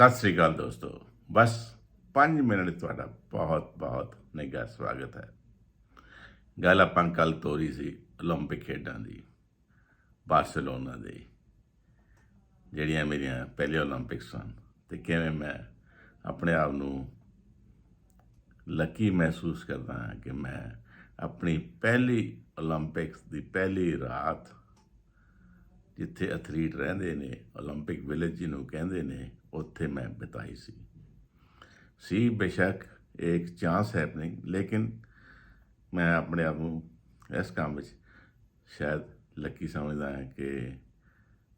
ਸਤਿ ਸ੍ਰੀ ਅਕਾਲ ਦੋਸਤੋ। ਬਸ 5 ਮਿੰਟ ਤੁਹਾਡਾ ਬਹੁਤ ਬਹੁਤ ਨਿੱਘਾ ਸਵਾਗਤ ਹੈ। ਗੱਲ ਆਪਾਂ ਕੱਲ ਤੋਰੀ ਸੀ 올림픽 ਖੇਡਾਂ ਦੀ, ਬਾਰਸਲੋਨਾ ਦੇ। ਜਿਹੜੀਆਂ ਮੇਰੀਆਂ ਪਹਿਲੇ 올림픽 ਸਨ। ਤੇ ਕਿਵੇਂ ਮੈਂ ਆਪਣੇ ਆਪ ਨੂੰ ਲੱਕੀ ਮਹਿਸੂਸ ਕਰਦਾ ਹਾਂ ਕਿ ਮੈਂ ਆਪਣੀ ਪਹਿਲੀ 올림픽ਸ ਦੀ ਪਹਿਲੀ ਰਾਤ ਜਿੱਥੇ ਐਥਲੀਟ ਰਹਿੰਦੇ ਨੇ 올림픽 ਵਿਲੇਜ ਜਿਹਨੂੰ ਕਹਿੰਦੇ ਨੇ ਉੱਥੇ ਮੈਂ ਬਿਤਾਈ ਸੀ ਸੀ ਬੇਸ਼ੱਕ ਇੱਕ ਚਾਂਸ ਹੈਪਨਿੰਗ ਲੇਕਿਨ ਮੈਂ ਆਪਣੇ ਆਪ ਨੂੰ ਇਸ ਕੰਮ ਵਿੱਚ ਸ਼ਾਇਦ ਲੱਕੀ ਸਮਝਦਾ ਹਾਂ ਕਿ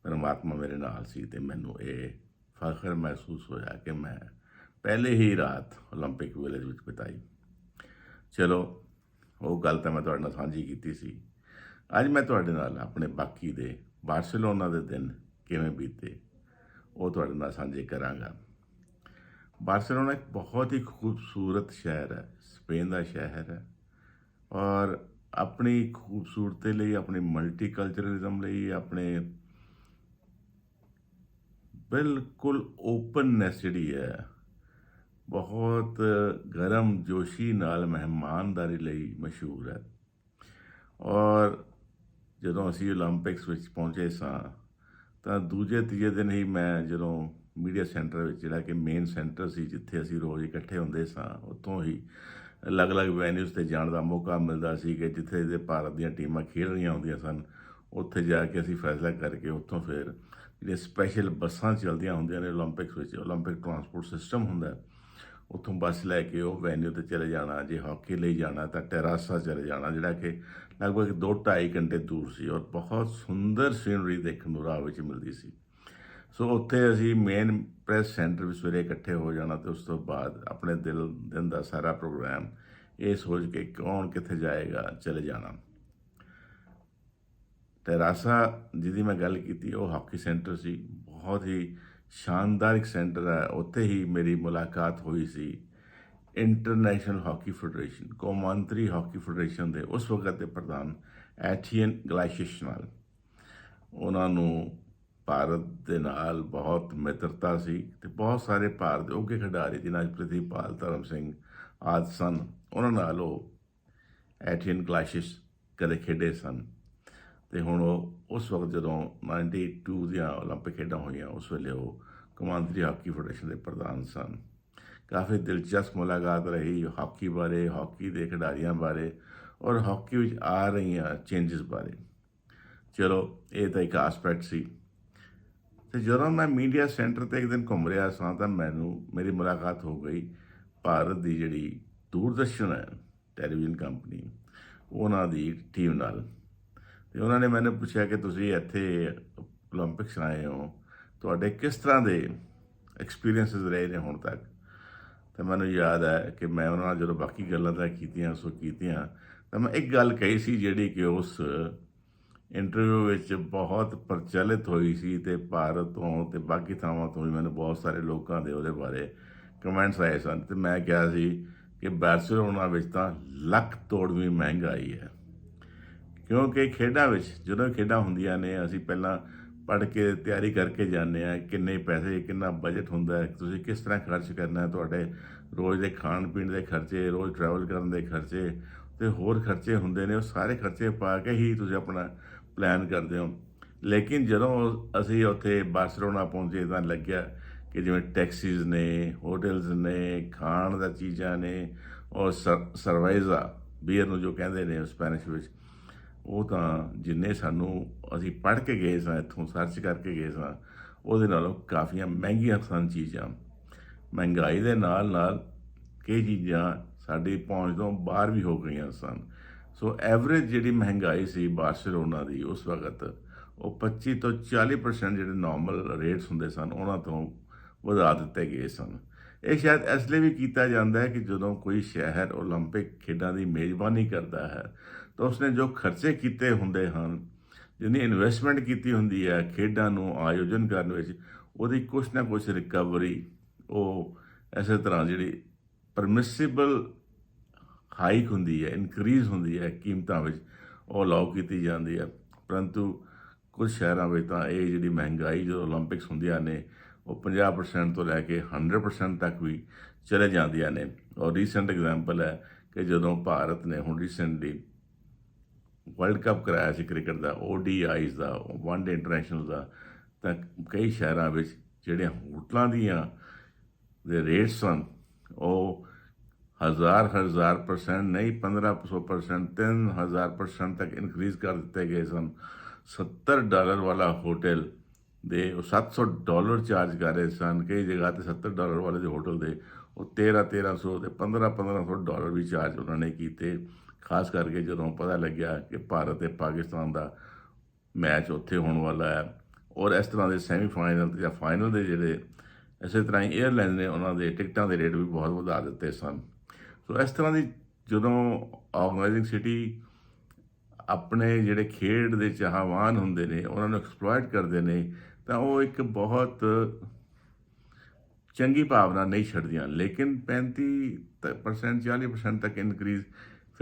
ਪਰਮਾਤਮਾ ਮੇਰੇ ਨਾਲ ਸੀ ਤੇ ਮੈਨੂੰ ਇਹ ਫਖਰ ਮਹਿਸੂਸ ਹੋਇਆ ਕਿ ਮੈਂ ਪਹਿਲੇ ਹੀ ਰਾਤ 올림픽 ਵਿਲੇਜ ਵਿੱਚ ਬਿਤਾਈ ਚਲੋ ਉਹ ਗੱਲ ਤਾਂ ਮੈਂ ਤੁਹਾਡੇ ਨਾਲ ਸਾਂਝੀ ਕੀਤੀ ਸੀ ਅੱਜ ਮੈਂ ਤੁਹਾਡੇ ਨਾਲ ਆਪਣੇ ਬਾਕੀ ਦੇ ਬਾਰਸੀਲੋਨਾ ਦੇ ਦਿਨ ਕਿਵੇਂ ਬੀਤੇ ਉਹ ਤੁਹਾਡੇ ਨਾਲ ਸਾਂਝੇ ਕਰਾਂਗਾ। ਬਾਰਸਲੋਨਾ ਇੱਕ ਬਹੁਤ ਹੀ ਖੂਬਸੂਰਤ ਸ਼ਹਿਰ ਹੈ, ਸਪੇਨ ਦਾ ਸ਼ਹਿਰ ਹੈ ਔਰ ਆਪਣੀ ਖੂਬਸੂਰਤੀ ਲਈ, ਆਪਣੇ ਮਲਟੀਕਲਚਰਲਿਜ਼ਮ ਲਈ, ਆਪਣੇ ਬਿਲਕੁਲ ਓਪਨਨੈਸ ਜਿਹੜੀ ਹੈ, ਬਹੁਤ ਗਰਮ ਜੋਸ਼ੀ ਨਾਲ ਮਹਿਮਾਨਦਾਰੀ ਲਈ ਮਸ਼ਹੂਰ ਹੈ। ਔਰ ਜਦੋਂ ਅਸੀਂ 올림픽ਸ ਵਿੱਚ ਪਹੁੰਚੇ ਸਾਂ ਤਾਂ ਦੂਜੇ ਤੀਜੇ ਦਿਨ ਹੀ ਮੈਂ ਜਦੋਂ ਮੀਡੀਆ ਸੈਂਟਰ ਵਿੱਚ ਜਿਹੜਾ ਕਿ ਮੇਨ ਸੈਂਟਰ ਸੀ, ਜਿੱਥੇ ਅਸੀਂ ਰੋਜ਼ ਇਕੱਠੇ ਹੁੰਦੇ ਸਾਂ, ਉੱਥੋਂ ਹੀ ਅਲੱਗ-ਅਲੱਗ ਵੈਨਿਊਜ਼ ਤੇ ਜਾਣ ਦਾ ਮੌਕਾ ਮਿਲਦਾ ਸੀ ਕਿ ਜਿੱਥੇ ਦੇ ਭਾਰਤ ਦੀਆਂ ਟੀਮਾਂ ਖੇਡ ਰਹੀਆਂ ਹੁੰਦੀਆਂ ਸਨ, ਉੱਥੇ ਜਾ ਕੇ ਅਸੀਂ ਫੈਸਲਾ ਕਰਕੇ ਉੱਥੋਂ ਫਿਰ ਜਿਹੜੇ ਸਪੈਸ਼ਲ ਬੱਸਾਂ ਚੱਲਦੀਆਂ ਹੁੰਦੀਆਂ ਨੇ 올림픽ਸ ਵਿੱਚ 올림픽 ਟਰਾਂਸਪੋਰਟ ਸਿਸਟਮ ਹੁੰਦਾ ਉੱਥੋਂ ਬੱਸ ਲੈ ਕੇ ਉਹ ਵੈਨਿਊ ਤੇ ਚਲੇ ਜਾਣਾ, ਜੇ ਹਾਕੀ ਲਈ ਜਾਣਾ ਤਾਂ ਟੈਰਾਸਾ ਚਲੇ ਜਾਣਾ, ਜਿਹੜਾ ਕਿ ਲਗਭਗ 2.5 ਘੰਟੇ ਦੂਰ ਸੀ ਔਰ ਬਹੁਤ ਸੁੰਦਰ ਸੀਨਰੀ ਦੇਖਣ ਨੂੰ ਰਾਹ ਵਿੱਚ ਮਿਲਦੀ ਸੀ। ਸੋ ਉੱਥੇ ਅਸੀਂ ਮੇਨ ਪ੍ਰੈਸ ਸੈਂਟਰ ਵਿੱਚ ਸਵੇਰੇ ਇਕੱਠੇ ਹੋ ਜਾਣਾ ਤੇ ਉਸ ਤੋਂ ਬਾਅਦ ਆਪਣੇ ਦਿਲ, ਦਿਨ ਦਾ ਸਾਰਾ ਪ੍ਰੋਗਰਾਮ ਇਹ ਸੋਚ ਕੇ ਕੌਣ ਕਿੱਥੇ ਜਾਏਗਾ, ਚਲੇ ਜਾਣਾ। ਟੈਰਾਸਾ ਜਿਹਦੀ ਮੈਂ ਗੱਲ ਕੀਤੀ, ਉਹ ਹਾਕੀ ਸੈਂਟਰ ਸੀ, ਬਹੁਤ ਹੀ ਸ਼ਾਨਦਾਰ ਇੱਕ ਸੈਂਟਰ ਹੈ। ਉੱਥੇ ਹੀ ਮੇਰੀ ਮੁਲਾਕਾਤ ਹੋਈ ਸੀ ਇੰਟਰਨੈਸ਼ਨਲ ਹਾਕੀ ਫੈਡਰੇਸ਼ਨ, ਕੌਮਾਂਤਰੀ ਹਾਕੀ ਫੈਡਰੇਸ਼ਨ ਦੇ ਉਸ ਵਕਤ ਦੇ ਪ੍ਰਧਾਨ ਐਥੀਅਨ ਗਲਾਈਸ਼ਿਸ਼ ਨਾਲ। ਉਹਨਾਂ ਨੂੰ ਭਾਰਤ ਦੇ ਨਾਲ ਬਹੁਤ ਮਿੱਤਰਤਾ ਸੀ ਤੇ ਬਹੁਤ ਸਾਰੇ ਭਾਰਤ ਦੇ ਉੱਘੇ ਖਿਡਾਰੀ ਜਿਨ੍ਹਾਂ 'ਚ ਪ੍ਰਿਤੀਪਾਲ ਧਰਮ ਸਿੰਘ, ਆਦਿ ਸਨ, ਉਹਨਾਂ ਨਾਲ ਉਹ ਐਥੀਅਨ ਗਲਾਈਸ਼ਿਸ਼ ਕਦੇ ਖੇਡੇ ਸਨ। ਤੇ ਹੁਣ ਉਹ ਉਸ ਵਕਤ ਜਦੋਂ 92 ਦੀਆਂ 올림픽 ਖੇਡਾਂ ਹੋਈਆਂ ਉਸ ਵੇਲੇ ਉਹ ਕਮਾਂਡਰੀ ਹਾਕੀ ਫੈਡਰੇਸ਼ਨ ਦੇ ਪ੍ਰਧਾਨ ਸਨ ਕਾਫੀ ਦਿਲਚਸਪ ਮੁਲਾਕਾਤ ਰਹੀ ਹਾਕੀ ਬਾਰੇ ਹਾਕੀ ਦੇ ਖਿਡਾਰੀਆਂ ਬਾਰੇ ਔਰ ਹਾਕੀ ਵਿੱਚ ਆ ਰਹੀਆਂ ਚੇਂਜਸ ਬਾਰੇ ਚਲੋ ਇਹ ਤਾਂ ਇੱਕ ਐਸਪੈਕਟ ਸੀ ਤੇ ਜਦੋਂ ਮੈਂ ਮੀਡੀਆ ਸੈਂਟਰ ਤੇ ਇੱਕ ਦਿਨ ਘੁੰਮ ਰਿਹਾ ਸਾਂ ਤਾਂ ਮੈਨੂੰ ਮੇਰੀ ਮੁਲਾਕਾਤ ਹੋ ਗਈ ਭਾਰਤ ਦੀ ਜਿਹੜੀ ਦੂਰਦਰਸ਼ਨ ਹੈ ਟੈਲੀਵਿਜ਼ਨ ਕੰਪਨੀ ਉਹਨਾਂ ਦੀ ਟੀਮ ਨਾਲ ਤੇ ਉਹਨਾਂ ਨੇ ਮੈਨੂੰ ਪੁੱਛਿਆ ਕਿ ਤੁਸੀਂ ਇੱਥੇ 올림픽ਸ ਆਏ ਹੋ। ਤੁਹਾਡੇ ਕਿਸ ਤਰ੍ਹਾਂ ਦੇ ਐਕਸਪੀਰੀਐਂਸਸ ਰਹੇ ਨੇ ਹੁਣ ਤੱਕ? ਤੇ ਮੈਨੂੰ ਯਾਦ ਹੈ ਕਿ ਮੈਂ ਉਹਨਾਂ ਨਾਲ ਜਦੋਂ ਬਾਕੀ ਗੱਲਾਂ ਤਾਂ ਕੀਤੀਆਂ, ਸੋ ਕੀਤੀਆਂ, ਤਾਂ ਮੈਂ ਇੱਕ ਗੱਲ ਕਹੀ ਸੀ ਜਿਹੜੀ ਕਿ ਉਸ ਇੰਟਰਵਿਊ ਵਿੱਚ ਬਹੁਤ ਪ੍ਰਚਲਿਤ ਹੋਈ ਸੀ ਤੇ ਭਾਰਤ ਤੋਂ ਤੇ ਬਾਕੀ ਥਾਵਾਂ ਤੋਂ ਵੀ ਮੈਨੂੰ ਬਹੁਤ ਸਾਰੇ ਲੋਕਾਂ ਦੇ ਉਹਦੇ ਬਾਰੇ ਕਮੈਂਟਸ ਆਏ ਸਨ। ਤੇ ਮੈਂ ਕਿਹਾ ਸੀ ਕਿ ਬਾਰਸਲੋਨਾ ਵਿੱਚ ਤਾਂ ਲੱਖ ਤੋੜ ਵੀ ਮਹਿੰਗਾਈ ਹੈ। ਕਿਉਂਕਿ ਖੇਡਾਂ ਵਿੱਚ ਜਦੋਂ ਖੇਡਾਂ ਹੁੰਦੀਆਂ ਨੇ, ਅਸੀਂ ਪਹਿਲਾਂ ਪੜ੍ਹ ਕੇ ਤਿਆਰੀ ਕਰਕੇ ਜਾਂਦੇ ਆ ਕਿੰਨੇ ਪੈਸੇ, ਕਿੰਨਾ ਬਜਟ ਹੁੰਦਾ ਹੈ, ਤੁਸੀਂ ਕਿਸ ਤਰ੍ਹਾਂ ਖਰਚ ਕਰਨਾ ਤੁਹਾਡੇ ਰੋਜ਼ ਦੇ ਖਾਣ ਪੀਣ ਦੇ ਖਰਚੇ, ਰੋਜ਼ ਟਰੈਵਲ ਕਰਨ ਦੇ ਖਰਚੇ ਤੇ ਹੋਰ ਖਰਚੇ ਹੁੰਦੇ ਨੇ, ਉਹ ਸਾਰੇ ਖਰਚੇ ਪਾ ਕੇ ਹੀ ਤੁਸੀਂ ਆਪਣਾ ਪਲਾਨ ਕਰਦੇ ਹੋ। ਲੇਕਿਨ ਜਦੋਂ ਅਸੀਂ ਉੱਥੇ ਬਾਰਸੀਲੋਨਾ ਪਹੁੰਚੇ ਤਾਂ ਲੱਗਿਆ ਕਿ ਜਿਵੇਂ ਟੈਕਸੀਜ਼ ਨੇ ਹੋਟਲਸ ਨੇ, ਖਾਣ ਦਾ ਚੀਜ਼ਾਂ ਨੇ ਔਰ ਸਰਵਾਈਜ਼ਾ ਬੀਅਰ ਨੂੰ ਜੋ ਕਹਿੰਦੇ ਨੇ ਸਪੈਨਿਸ਼ ਵਿੱਚ ਉਹ ਤਾਂ ਜਿੰਨੇ ਸਾਨੂੰ ਅਸੀਂ ਪੜ੍ਹ ਕੇ ਗਏ ਸਾਂ ਇੱਥੋਂ ਸਰਚ ਕਰਕੇ ਗਏ ਸਾਂ ਉਹਦੇ ਨਾਲੋਂ ਕਾਫੀਆਂ ਮਹਿੰਗੀਆਂ ਸਨ ਚੀਜ਼ਾਂ ਮਹਿੰਗਾਈ ਦੇ ਨਾਲ ਨਾਲ ਕਈ ਚੀਜ਼ਾਂ ਸਾਡੀ ਪਹੁੰਚ ਤੋਂ ਬਾਹਰ ਵੀ ਹੋ ਗਈਆਂ ਸਨ ਸੋ ਐਵਰੇਜ ਜਿਹੜੀ ਮਹਿੰਗਾਈ ਸੀ ਬਾਰਸੀਲੋਨਾ ਦੀ ਉਸ ਵਕਤ ਉਹ 25 ਤੋਂ 40% ਜਿਹੜੇ ਨਾਰਮਲ ਰੇਟਸ ਹੁੰਦੇ ਸਨ ਉਹਨਾਂ ਤੋਂ ਵਧਾ ਦਿੱਤੇ ਗਏ ਸਨ ਇਹ ਸ਼ਾਇਦ ਇਸ ਲਈ ਵੀ ਕੀਤਾ ਜਾਂਦਾ ਹੈ ਕਿ ਜਦੋਂ ਕੋਈ ਸ਼ਹਿਰ 올림픽 ਖੇਡਾਂ ਦੀ ਮੇਜ਼ਬਾਨੀ ਕਰਦਾ ਹੈ ਤਾਂ ਉਸਨੇ ਜੋ ਖਰਚੇ ਕੀਤੇ ਹੁੰਦੇ ਹਨ, ਜਿੰਨੀ ਇਨਵੈਸਟਮੈਂਟ ਕੀਤੀ ਹੁੰਦੀ ਹੈ, ਖੇਡਾਂ ਨੂੰ, ਆਯੋਜਨ ਕਰਨ ਵਿੱਚ, ਉਹਦੀ ਕੁਛ ਨਾ ਕੁਛ ਰਿਕਵਰੀ ਉਹ ਇਸੇ ਤਰ੍ਹਾਂ ਜਿਹੜੀ ਪਰਮਿਸਿਬਲ ਹਾਈਕ ਹੁੰਦੀ ਹੈ ਇਨਕਰੀਜ਼ ਹੁੰਦੀ ਹੈ ਕੀਮਤਾਂ ਵਿੱਚ, ਉਹ ਲਾਉ ਕੀਤੀ ਜਾਂਦੀ ਹੈ। ਪਰੰਤੂ ਕੁਝ ਸ਼ਹਿਰਾਂ ਵਿੱਚ ਤਾਂ ਇਹ ਜਿਹੜੀ ਮਹਿੰਗਾਈ ਜਦੋਂ 올림픽ਸ ਹੁੰਦੀਆਂ ਨੇ, ਉਹ 50% ਤੋਂ ਲੈ ਕੇ 100% ਤੱਕ ਵੀ ਚਲੇ ਜਾਂਦੀਆਂ ਨੇ। ਔਰ ਰੀਸੈਂਟ ਐਗਜ਼ਾਮਪਲ ਹੈ ਕਿ ਜਦੋਂ ਭਾਰਤ ਨੇ ਹੁਣ ਰੀਸੈਂਟਲੀ ਵਰਲਡ ਕੱਪ ਕਰਾਇਆ ਸੀ ਕ੍ਰਿਕਟ ਦਾ ODIs ਦਾ ਵਨ ਡੇ ਇੰਟਰਨੈਸ਼ਨਲ ਦਾ, ਤਾਂ ਕਈ ਸ਼ਹਿਰਾਂ ਵਿੱਚ ਜਿਹੜੀਆਂ ਹੋਟਲਾਂ ਦੀਆਂ ਦੇ ਰੇਟਸ ਸਨ, ਉਹ ਹਜ਼ਾਰ ਹਜ਼ਾਰ ਪਰਸੈਂਟ ਨਹੀਂ 1500 ਪਰਸੈਂਟ 3000 ਪਰਸੈਂਟ ਤੱਕ ਇਨਕਰੀਜ਼ ਕਰ ਦਿੱਤੇ ਗਏ ਸਨ। 70 ਡਾਲਰ ਵਾਲਾ ਹੋਟਲ ਦੇ, ਉਹ 700 ਡਾਲਰ ਚਾਰਜ ਕਰ ਰਹੇ ਸਨ, ਕਈ ਜਗ੍ਹਾ ਤੇ 70 ਡਾਲਰ ਵਾਲੇ ਦੇ ਹੋਟਲ ਦੇ, ਉਹ 13 1300 ਤੇ 15 1500 ਡਾਲਰ ਵੀ ਚਾਰਜ ਉਹਨਾਂ ਨੇ ਕੀਤੇ। ਖਾਸ ਕਰਕੇ ਜਦੋਂ ਪਤਾ ਲੱਗਿਆ ਕਿ ਭਾਰਤ ਤੇ ਪਾਕਿਸਤਾਨ ਦਾ ਮੈਚ ਉੱਥੇ ਹੋਣ ਵਾਲਾ ਹੈ ਔਰ ਇਸ ਤਰ੍ਹਾਂ ਦੇ ਸੈਮੀਫਾਈਨਲ ਜਾਂ ਫਾਈਨਲ ਦੇ ਜਿਹੜੇ ਇਸੇ ਤਰ੍ਹਾਂ ਹੀ 에ਅਰਲਾਈਨ ਨੇ ਉਹਨਾਂ ਦੇ ਟਿਕਟਾਂ ਦੇ ਰੇਟ ਵੀ ਬਹੁਤ ਵਧਾ ਦਿੱਤੇ ਸਨ। ਸੋ ਇਸ ਤਰ੍ਹਾਂ ਦੀ ਜਦੋਂ ਆਰਗੇਨਾਈਜ਼ਿੰਗ ਸਿਟੀ ਆਪਣੇ ਜਿਹੜੇ ਖੇਡ ਦੇ ਚਾਹਵਾਨ ਹੁੰਦੇ ਨੇ, ਉਹਨਾਂ ਨੂੰ ਐਕਸਪਲੋਇਟ ਕਰਦੇ ਨੇ, ਤਾਂ ਉਹ ਇੱਕ ਬਹੁਤ ਚੰਗੀ ਭਾਵਨਾ ਨਹੀਂ ਛੱਡਦੀਆਂ। ਲੇਕਿਨ 35% 40% ਤੱਕ ਇਨਕਰੀਜ਼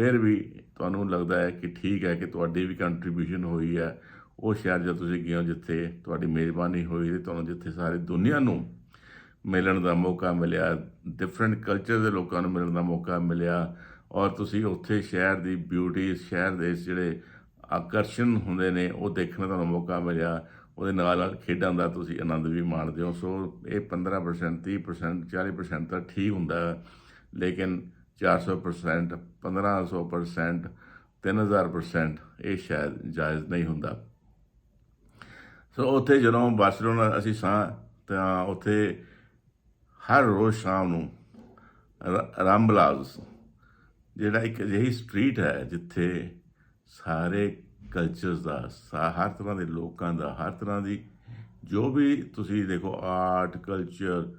ਫਿਰ ਵੀ ਤੁਹਾਨੂੰ ਲੱਗਦਾ ਹੈ ਕਿ ਠੀਕ ਹੈ ਕਿ ਤੁਹਾਡੀ ਵੀ ਕੰਟਰੀਬਿਊਸ਼ਨ ਹੋਈ ਹੈ। ਉਹ ਸ਼ਹਿਰ ਜਦ ਤੁਸੀਂ ਗਏ ਹੋ ਜਿੱਥੇ ਤੁਹਾਡੀ ਮੇਜ਼ਬਾਨੀ ਹੋਈ ਤੇ ਤੁਹਾਨੂੰ ਜਿੱਥੇ ਸਾਰੀ ਦੁਨੀਆ ਨੂੰ ਮਿਲਣ ਦਾ ਮੌਕਾ ਮਿਲਿਆ ਡਿਫਰੈਂਟ ਕਲਚਰ ਦੇ ਲੋਕਾਂ ਨੂੰ ਮਿਲਣ ਦਾ ਮੌਕਾ ਮਿਲਿਆ ਔਰ ਤੁਸੀਂ ਉੱਥੇ ਸ਼ਹਿਰ ਦੀ ਬਿਊਟੀ ਸ਼ਹਿਰ ਦੇ ਜਿਹੜੇ ਆਕਰਸ਼ਣ ਹੁੰਦੇ ਨੇ, ਉਹ ਦੇਖਣ ਦਾ ਤੁਹਾਨੂੰ ਮੌਕਾ ਮਿਲਿਆ। ਉਹਦੇ ਨਾਲ ਨਾਲ ਖੇਡਾਂ ਦਾ ਤੁਸੀਂ ਆਨੰਦ ਵੀ ਮਾਣਦੇ ਹੋ। ਸੋ ਇਹ 15% 30% 40% ਤਾਂ ਠੀਕ ਹੁੰਦਾ। ਲੇਕਿਨ 400% 1500% 3000% ਇਹ ਸ਼ਾਇਦ ਜਾਇਜ਼ ਨਹੀਂ ਹੁੰਦਾ। ਸੋ ਉੱਥੇ ਜਦੋਂ ਬਾਰਸੀਲੋਨਾ ਅਸੀਂ ਸਾਂ, ਤਾਂ ਉੱਥੇ ਹਰ ਰੋਜ਼ ਸ਼ਾਮ ਨੂੰ ਰ- ਰਾਮਬਲਾਜ਼ ਜਿਹੜਾ ਇੱਕ ਅਜਿਹੀ ਸਟਰੀਟ ਹੈ ਜਿੱਥੇ ਸਾਰੇ ਕਲਚਰਸ ਦਾ, ਸਾ- ਹਰ ਤਰ੍ਹਾਂ ਦੇ ਲੋਕਾਂ ਦਾ, ਹਰ ਤਰ੍ਹਾਂ ਦੀ ਜੋ ਵੀ ਤੁਸੀਂ ਦੇਖੋ ਆਰਟ ਕਲਚਰ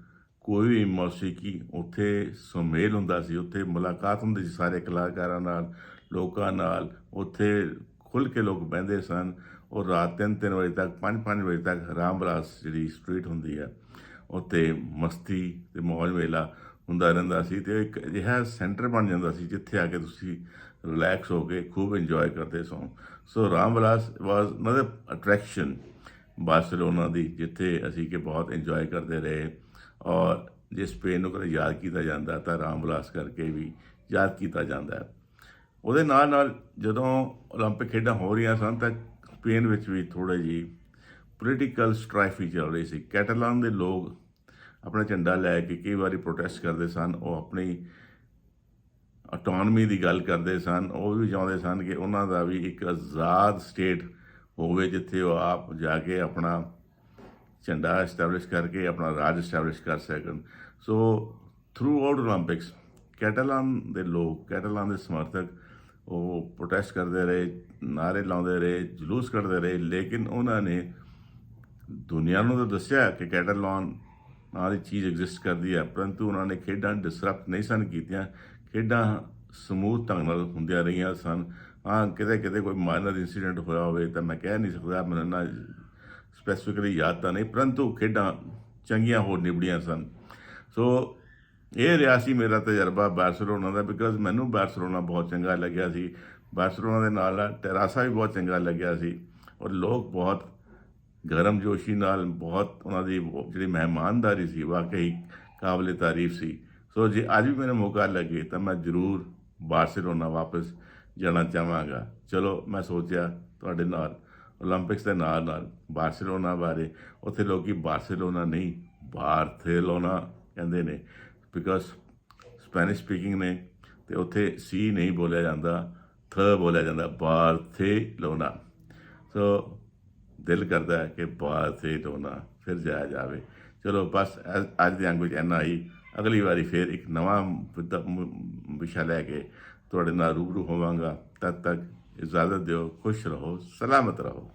ਕੋਈ ਵੀ ਮੌਸੀਕੀ ਉੱਥੇ ਸੁਮੇਲ ਹੁੰਦਾ ਸੀ, ਉੱਥੇ ਮੁਲਾਕਾਤ ਹੁੰਦੀ ਸੀ ਸਾਰੇ ਕਲਾਕਾਰਾਂ ਨਾਲ, ਲੋਕਾਂ ਨਾਲ, ਉੱਥੇ ਖੁੱਲ ਕੇ ਲੋਕ ਬਹਿੰਦੇ ਸਨ ਔਰ ਰਾਤ ਤਿੰਨ ਤਿੰਨ ਵਜੇ ਤੱਕ, ਪੰਜ ਪੰਜ ਵਜੇ ਤੱਕ ਰਾਮਬਲਾਸ ਜਿਹੜੀ ਸਟਰੀਟ ਹੁੰਦੀ ਆ, ਉੱਥੇ ਮਸਤੀ ਤੇ ਮੌਜ ਮੇਲਾ ਹੁੰਦਾ ਰਹਿੰਦਾ ਸੀ ਤੇ ਇੱਕ ਅਜਿਹਾ ਸੈਂਟਰ ਬਣ ਜਾਂਦਾ ਸੀ ਜਿੱਥੇ ਆ ਕੇ ਤੁਸੀਂ ਰਿਲੈਕਸ ਹੋ ਕੇ ਖੂਬ ਇੰਜੋਏ ਕਰਦੇ so so Ramblas was another attraction Barcelona ਦੀ, ਜਿੱਥੇ ਅਸੀਂ ਕਿ ਬਹੁਤ ਇੰਜੋਏ ਕਰਦੇ ਰਹੇ। ਔਰ ਜੇ ਸਪੇਨ ਨੂੰ ਕਦੇ ਯਾਦ ਕੀਤਾ ਜਾਂਦਾ ਤਾਂ ਰਾਮਬਲਾਸ ਕਰਕੇ ਵੀ ਯਾਦ ਕੀਤਾ ਜਾਂਦਾ ਹੈ ਉਹਦੇ ਨਾਲ ਨਾਲ ਜਦੋਂ 올림픽 ਖੇਡਾਂ ਹੋ ਰਹੀਆਂ ਸਨ ਤਾਂ ਸਪੇਨ ਵਿੱਚ ਵੀ ਥੋੜੇ ਜੀ ਪੋਲੀਟੀਕਲ ਸਟ੍ਰਾਈਫ ਵੀ ਚੱਲ ਰਹੀ ਸੀ ਕੈਟਾਲਾਨ ਦੇ ਲੋਕ ਆਪਣਾ ਝੰਡਾ ਲੈ ਕੇ ਕਈ ਵਾਰੀ ਪ੍ਰੋਟੈਸਟ ਕਰਦੇ ਸਨ ਉਹ ਆਪਣੀ ਆਟੋਨਮੀ ਦੀ ਗੱਲ ਕਰਦੇ ਸਨ ਉਹ ਵੀ ਚਾਹੁੰਦੇ ਸਨ ਕਿ ਉਹਨਾਂ ਦਾ ਵੀ ਇੱਕ ਆਜ਼ਾਦ ਸਟੇਟ ਹੋਵੇ ਜਿੱਥੇ ਉਹ ਆਪ ਜਾ ਕੇ ਆਪਣਾ ਝੰਡਾ ਐਸਟੈਬਲਿਸ਼ ਕਰਕੇ ਆਪਣਾ ਰਾਜ ਐਸਟੈਬਲਿਸ਼ ਕਰ ਸਕਣ। ਸੋ ਥਰੂ ਆਊਟ 올림픽ਸ ਕੈਟਾਲਨ ਦੇ ਲੋਕ, ਕੈਟਾਲਨ ਦੇ ਸਮਰਥਕ, ਉਹ ਪ੍ਰੋਟੈਸਟ ਕਰਦੇ ਰਹੇ ਨਾਰੇ ਲਾਉਂਦੇ ਰਹੇ, ਜਲੂਸ ਕੱਢਦੇ ਰਹੇ, ਲੇਕਿਨ ਉਹਨਾਂ ਨੇ ਦੁਨੀਆ ਨੂੰ ਤਾਂ ਦੱਸਿਆ ਕਿ ਕੈਟਾਲਨ ਨਾਲ ਇਹ ਚੀਜ਼ ਐਗਜ਼ਿਸਟ ਕਰਦੀ ਹੈ, ਪਰੰਤੂ ਉਹਨਾਂ ਨੇ ਖੇਡਾਂ ਡਿਸਰਪਟ ਨਹੀਂ ਸਨ ਕੀਤੀਆਂ। ਖੇਡਾਂ ਸਮੂਹ ਢੰਗ ਨਾਲ ਹੁੰਦੀਆਂ ਰਹੀਆਂ ਸਨ। ਹਾਂ ਕਿਤੇ ਕਿਤੇ ਕੋਈ ਮਾਈਨਰ ਇਨਸੀਡੈਂਟ ਹੋਇਆ ਹੋਵੇ ਤਾਂ ਮੈਂ ਕਹਿ ਨਹੀਂ ਸਕਦਾ, ਮੈਨੂੰ ਨਾ ਸਪੈਸੀਫਿਕਲੀ ਯਾਦ ਤਾਂ ਨਹੀਂ, ਪਰੰਤੂ ਖੇਡਾਂ ਚੰਗੀਆਂ ਹੋਰ ਨਿਬੜੀਆਂ ਸਨ। ਸੋ ਇਹ ਰਿਹਾ ਸੀ ਮੇਰਾ ਤਜਰਬਾ ਬਾਰਸੀਲੋਨਾ ਦਾ ਬਿਕਾਜ਼ ਮੈਨੂੰ ਬਾਰਸੀਲੋਨਾ ਬਹੁਤ ਚੰਗਾ ਲੱਗਿਆ ਸੀ। ਬਾਰਸੀਲੋਨਾ ਦੇ ਨਾਲ ਨਾਲ ਟੈਰਾਸਾ ਵੀ ਬਹੁਤ ਚੰਗਾ ਲੱਗਿਆ ਸੀ। ਔਰ ਲੋਕ ਬਹੁਤ ਗਰਮ ਜੋਸ਼ੀ ਨਾਲ ਬਹੁਤ ਉਹਨਾਂ ਦੀ ਜਿਹੜੀ ਮਹਿਮਾਨਦਾਰੀ ਸੀ, ਵਾਕਈ ਕਾਬਲੇ ਤਾਰੀਫ ਸੀ। ਸੋ ਜੇ ਅੱਜ ਵੀ ਮੈਨੂੰ ਮੌਕਾ ਲੱਗੇ ਤਾਂ ਮੈਂ ਜ਼ਰੂਰ ਬਾਰਸੀਲੋਨਾ ਵਾਪਸ ਜਾਣਾ ਚਾਹਾਂਗਾ। ਚਲੋ, ਮੈਂ ਸੋਚਿਆ ਤੁਹਾਡੇ ਨਾਲ 올림픽ਸ ਦੇ ਨਾਲ ਨਾਲ ਬਾਰਸੀਲੋਨਾ ਬਾਰੇ ਉੱਥੇ ਲੋਕੀ ਬਾਰਸੀਲੋਨਾ ਨਹੀਂ ਬਾਰਥੇਲੋਨਾ ਕਹਿੰਦੇ ਨੇ ਬਿਕਾਜ਼ ਸਪੈਨਿਸ਼ ਸਪੀਕਿੰਗ ਨੇ ਤੇ ਉੱਥੇ ਸੀ ਨਹੀਂ ਬੋਲਿਆ ਜਾਂਦਾ ਥ ਬੋਲਿਆ ਜਾਂਦਾ ਬਾਰਥੇਲੋਨਾ ਸੋ ਦਿਲ ਕਰਦਾ ਹੈ ਕਿ ਬਾਰਥੇਲੋਨਾ ਫਿਰ ਜਾਇਆ ਜਾਵੇ। ਚਲੋ ਬਸ ਅੱਜ ਦੀ ਅੰਗੁਜ ਇੰਨਾ ਹੀ। ਅਗਲੀ ਵਾਰੀ ਫਿਰ ਇੱਕ ਨਵਾਂ ਵਿਸ਼ਾ ਲੈ ਕੇ ਤੁਹਾਡੇ ਨਾਲ ਰੂਬਰੂ ਹੋਵਾਂਗਾ। ਤਦ ਤੱਕ ਇਜਾਜ਼ਤ ਦਿਓ ਖੁਸ਼ ਰਹੋ ਸਲਾਮਤ ਰਹੋ।